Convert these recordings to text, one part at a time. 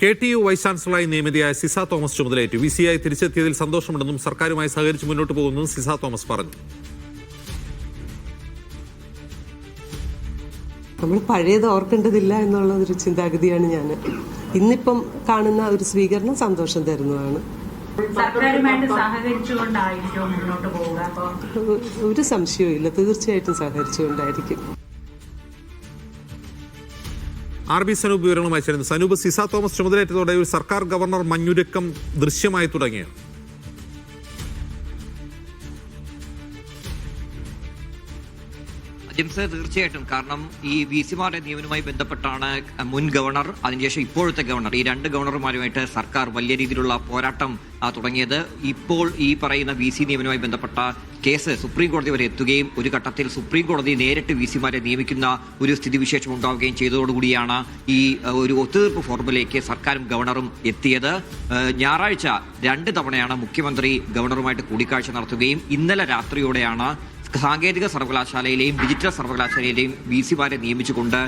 K T U vice ചാൻസലറായി നിയമിതയായ സിസ തോമസ് ചുമതലയേറ്റു. വി സിയായി തിരിച്ചെത്തിയതിൽ സന്തോഷമുണ്ടെന്നും സർക്കാരുമായി സഹകരിച്ച് മുന്നോട്ട് പോകുമെന്നും സിസ തോമസ് പറഞ്ഞു. നമ്മൾ പഴയത് ഓർക്കേണ്ടതില്ല എന്നുള്ള ഒരു ചിന്താഗതിയാണ് ഞാൻ. ഇന്നിപ്പം കാണുന്ന ഒരു സ്വീകരണം സന്തോഷം തരുന്നതാണ്. സർക്കാരുമായിട്ട് സഹകരിച്ചുകൊണ്ടായിരിക്കും മുന്നോട്ട് പോവുക. ഒരു സംശയവും ഇല്ല തീർച്ചയായിട്ടും സഹകരിച്ചുകൊണ്ടായിരിക്കും. ആർ ബി സനൂപ് വിവരങ്ങളുമായി ചേരുന്നു. സനൂപ് സിസ തോമസ് ചുമതലയേറ്റതോടെ ഒരു സർക്കാർ ഗവർണർ മഞ്ഞുരുക്കം ദൃശ്യമായി തുടങ്ങിയ ജിംസ് തീർച്ചയായിട്ടും. കാരണം ഈ വി സിമാരുടെ നിയമനവുമായി ബന്ധപ്പെട്ടാണ് മുൻ ഗവർണർ അതിനുശേഷം ഇപ്പോഴത്തെ ഗവർണർ ഈ രണ്ട് ഗവർണർമാരുമായിട്ട് സർക്കാർ വലിയ രീതിയിലുള്ള പോരാട്ടം തുടങ്ങിയത്. ഇപ്പോൾ ഈ പറയുന്ന വി സി നിയമനവുമായി ബന്ധപ്പെട്ട കേസ് സുപ്രീം കോടതി വരെ എത്തുകയും ഒരു ഘട്ടത്തിൽ സുപ്രീം കോടതി നേരിട്ട് വി സിമാരെ നിയമിക്കുന്ന ഒരു സ്ഥിതിവിശേഷം ഉണ്ടാവുകയും ചെയ്തതോടുകൂടിയാണ് ഈ ഒരു ഒത്തുതീർപ്പ് ഫോർമുലയ്ക്ക് സർക്കാരും ഗവർണറും എത്തിയത്. ഞായറാഴ്ച രണ്ട് തവണയാണ് മുഖ്യമന്ത്രി ഗവർണറുമായിട്ട് കൂടിക്കാഴ്ച നടത്തുകയും ഇന്നലെ രാത്രിയോടെയാണ് സാങ്കേതിക സർവകലാശാലയിലെയും ഡിജിറ്റൽ സർവകലാശാലയിലെയും വി സിമാരെ നിയമിച്ചുകൊണ്ട്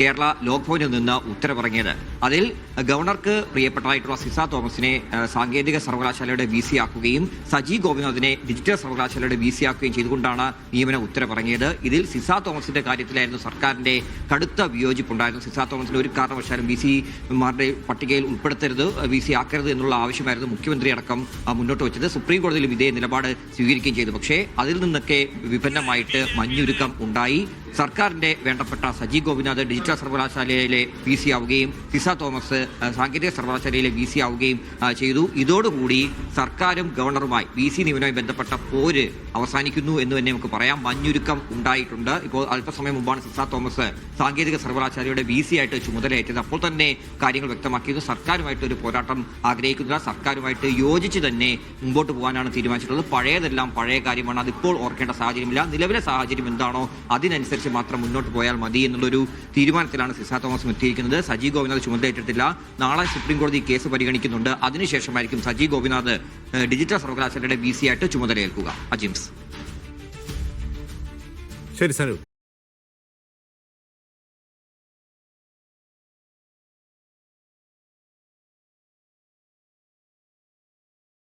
കേരള ലോക്ഭവനിൽ നിന്ന് ഉത്തരവിറങ്ങിയത്. അതിൽ ഗവർണർക്ക് പ്രിയപ്പെട്ടതായിട്ടുള്ള സിസ തോമസിനെ സാങ്കേതിക സർവകലാശാലയുടെ വി സി ആക്കുകയും സജി ഗോപിനാഥിനെ ഡിജിറ്റൽ സർവകലാശാലയുടെ വി സി ആക്കുകയും ചെയ്തുകൊണ്ടാണ് നിയമന ഉത്തരവിറങ്ങിയത്. ഇതിൽ സിസ തോമസിന്റെ കാര്യത്തിലായിരുന്നു സർക്കാരിന്റെ കടുത്ത വിയോജിപ്പുണ്ടായിരുന്നു സിസ തോമസിന് ഒരു കാരണവശാലും വി സിമാരുടെ പട്ടികയിൽ ഉൾപ്പെടുത്തരുത് വി സി ആക്കരുത് എന്നുള്ള ആവശ്യമായിരുന്നു മുഖ്യമന്ത്രി അടക്കം മുന്നോട്ട് വെച്ചത്. സുപ്രീം കോടതിയിലും ഇതേ നിലപാട് സ്വീകരിക്കുകയും ചെയ്തു. പക്ഷേ അതിൽ നിന്നൊക്കെ വിഭിന്നമായിട്ട് മഞ്ഞുരുക്കം ഉണ്ടായി. സർക്കാരിന്റെ വേണ്ടപ്പെട്ട സജി ഗോപിനാഥ് ഡിജിറ്റൽ സർവകലാശാലയിലെ വി സി ആവുകയും സിസ തോമസ് സാങ്കേതിക സർവകലാശാലയിലെ വി സി ആവുകയും ചെയ്തു. ഇതോടുകൂടി സർക്കാരും ഗവർണറുമായി വി സി നിയമനവുമായി ബന്ധപ്പെട്ട പോര് അവസാനിക്കുന്നു എന്ന് തന്നെ നമുക്ക് പറയാം. മഞ്ഞുരുക്കം ഉണ്ടായിട്ടുണ്ട്. ഇപ്പോൾ അല്പസമയം മുമ്പാണ് സിസ തോമസ് സാങ്കേതിക സർവകലാശാലയുടെ വി സി ആയിട്ട് ചുമതലയേറ്റത്. അപ്പോൾ തന്നെ കാര്യങ്ങൾ വ്യക്തമാക്കിയത് സർക്കാരുമായിട്ട് ഒരു പോരാട്ടം ആഗ്രഹിക്കുന്നില്ല. സർക്കാരുമായിട്ട് യോജിച്ച് തന്നെ മുമ്പോട്ട് പോകാനാണ് തീരുമാനിച്ചിട്ടുള്ളത്. പഴയതെല്ലാം പഴയ കാര്യമാണ്. അതിപ്പോൾ ഓർക്കേണ്ട സാഹചര്യമില്ല. നിലവിലെ സാഹചര്യം എന്താണോ അതിനനുസരിച്ച് മാത്രം മുന്നോട്ട് പോയാൽ മതി എന്നുള്ളൊരു തീരുമാനത്തിലാണ് സിസാ തോമസ് എത്തിയിരിക്കുന്നത് സജി ഗോപിനാഥ് ചുമതലയേറ്റിട്ടില്ല. നാളെ സുപ്രീം കോടതി കേസ് പരിഗണിക്കുന്നുണ്ട്. അതിനുശേഷമായിരിക്കും സജി ഗോപിനാഥ് ഡിജിറ്റൽ സർവകലാശാലയുടെ വി സി ആയിട്ട് ചുമതലയേൽക്കുക. അജിംസ്. ശരി സനൂപ്